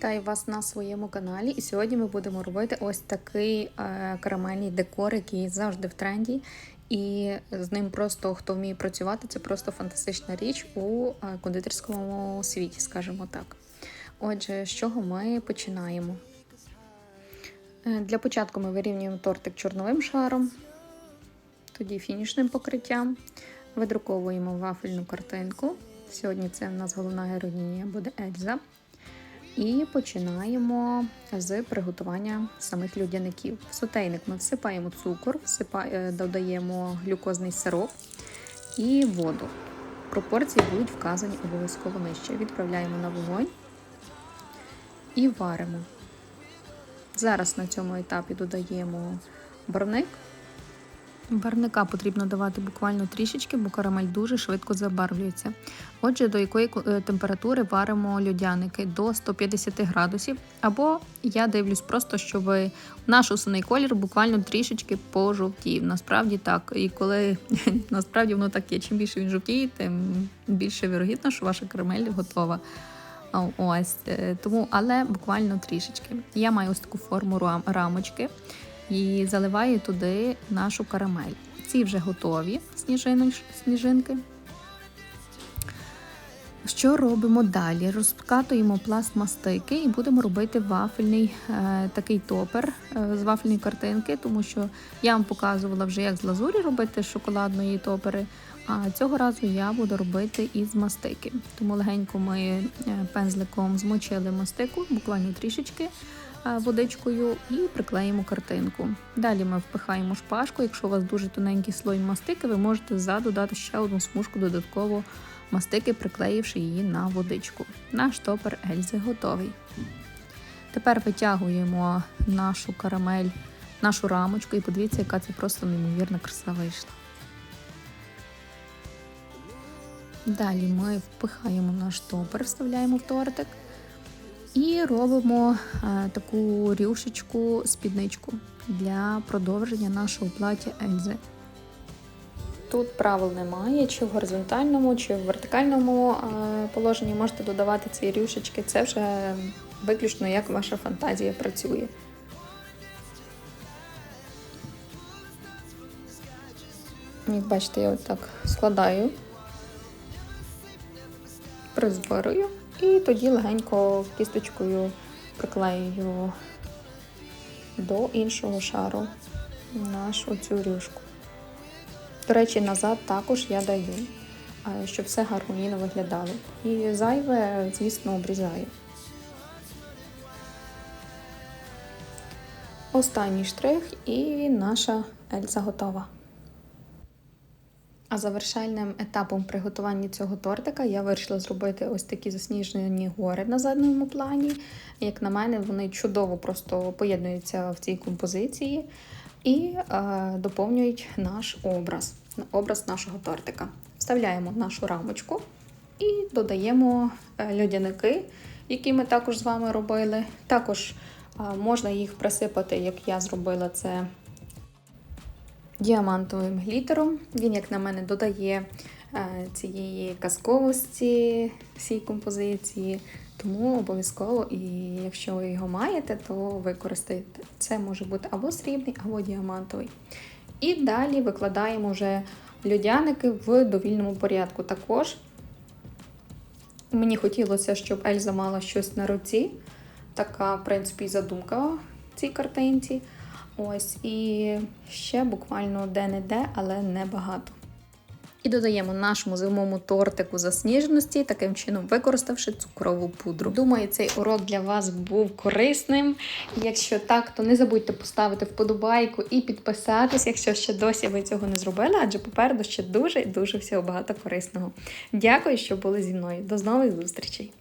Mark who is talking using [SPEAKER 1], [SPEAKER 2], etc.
[SPEAKER 1] Вітаю вас на своєму каналі. І сьогодні ми будемо робити ось такий е, карамельний декор, який завжди в тренді. І з ним просто хто вміє працювати, це просто фантастична річ у е, кондитерському світі, скажімо так. Отже, з чого ми починаємо? Е, Для початку ми вирівнюємо тортик чорновим шаром, тоді фінішним покриттям, видруковуємо вафельну картинку. Сьогодні це в нас головна героїня буде Ельза. І починаємо з приготування самих людяників. В сотейник ми всипаємо цукор, всипа... е, додаємо глюкозний сироп і воду. Пропорції будуть вказані обов'язково нижче. Відправляємо на вогонь і варимо. Зараз на цьому етапі додаємо барвник. Барвника потрібно давати буквально трішечки, бо карамель дуже швидко забарвлюється. Отже, до якої е, температури варимо льодяники до 150 градусів. Або я дивлюсь просто, щоб наш усуний колір буквально трішечки пожовтів. Насправді так. І коли насправді воно так є, чим більше він жовтіє, тим більше вірогідно, що ваша карамель готова. Ось е, тому, але буквально трішечки. Я маю ось таку форму рамочки і заливаю туди нашу карамель. Ці вже готові сніжинки. Що робимо далі? Розкатуємо пласт мастики і будемо робити вафельний е, такий топер е, з вафельної картинки, тому що я вам показувала вже, як з лазурі робити шоколадної топери. А цього разу я буду робити із мастики. Тому легенько ми е, пензликом змочили мастику, буквально трішечки водичкою, і приклеїмо картинку. Далі ми впихаємо шпажку. Якщо у вас дуже тоненький слой мастики, ви можете ззаду дати ще одну смужку додатково мастики, приклеївши її на водичку. Наш топер Ельзи готовий. Тепер витягуємо нашу карамель, нашу рамочку, і подивіться, яка це просто неймовірна краса вийшла. Далі ми впихаємо наш топер, вставляємо в тортик і робимо е, таку рюшечку спідничку для продовження нашого плаття Ельзи. Тут правил немає, чи в горизонтальному, чи в вертикальному е, положенні можете додавати ці рюшечки. Це вже виключно як ваша фантазія працює. Як бачите, я отак складаю, призбирую і тоді легенько кісточкою приклеюю до іншого шару нашу цю рюшку. До речі, назад також я даю, щоб все гармонійно виглядало. І зайве, звісно, обрізаю. Останній штрих і наша Ельза готова. А завершальним етапом приготування цього тортика я вирішила зробити ось такі засніжені гори на задньому плані. Як на мене, вони чудово просто поєднуються в цій композиції і е, доповнюють наш образ, образ нашого тортика. Вставляємо нашу рамочку і додаємо е, льодяники, які ми також з вами робили. Також е, можна їх присипати, як я зробила це діамантовим глітером. Він, як на мене, додає е, цієї казковості всій композиції. Тому обов'язково, і якщо ви його маєте, то використайте. Це може бути або срібний, або діамантовий. І далі викладаємо вже льодяники в довільному порядку. Також мені хотілося, щоб Ельза мала щось на руці. Така, в принципі, задумка в цій картинці. Ось, і ще буквально де-не-де, але не багато. І додаємо нашому зимовому тортику засніженості, таким чином використавши цукрову пудру. Думаю, цей урок для вас був корисним. Якщо так, то не забудьте поставити вподобайку і підписатись, якщо ще досі ви цього не зробили, адже попереду ще дуже і дуже всього багато корисного. Дякую, що були зі мною. До нових зустрічей!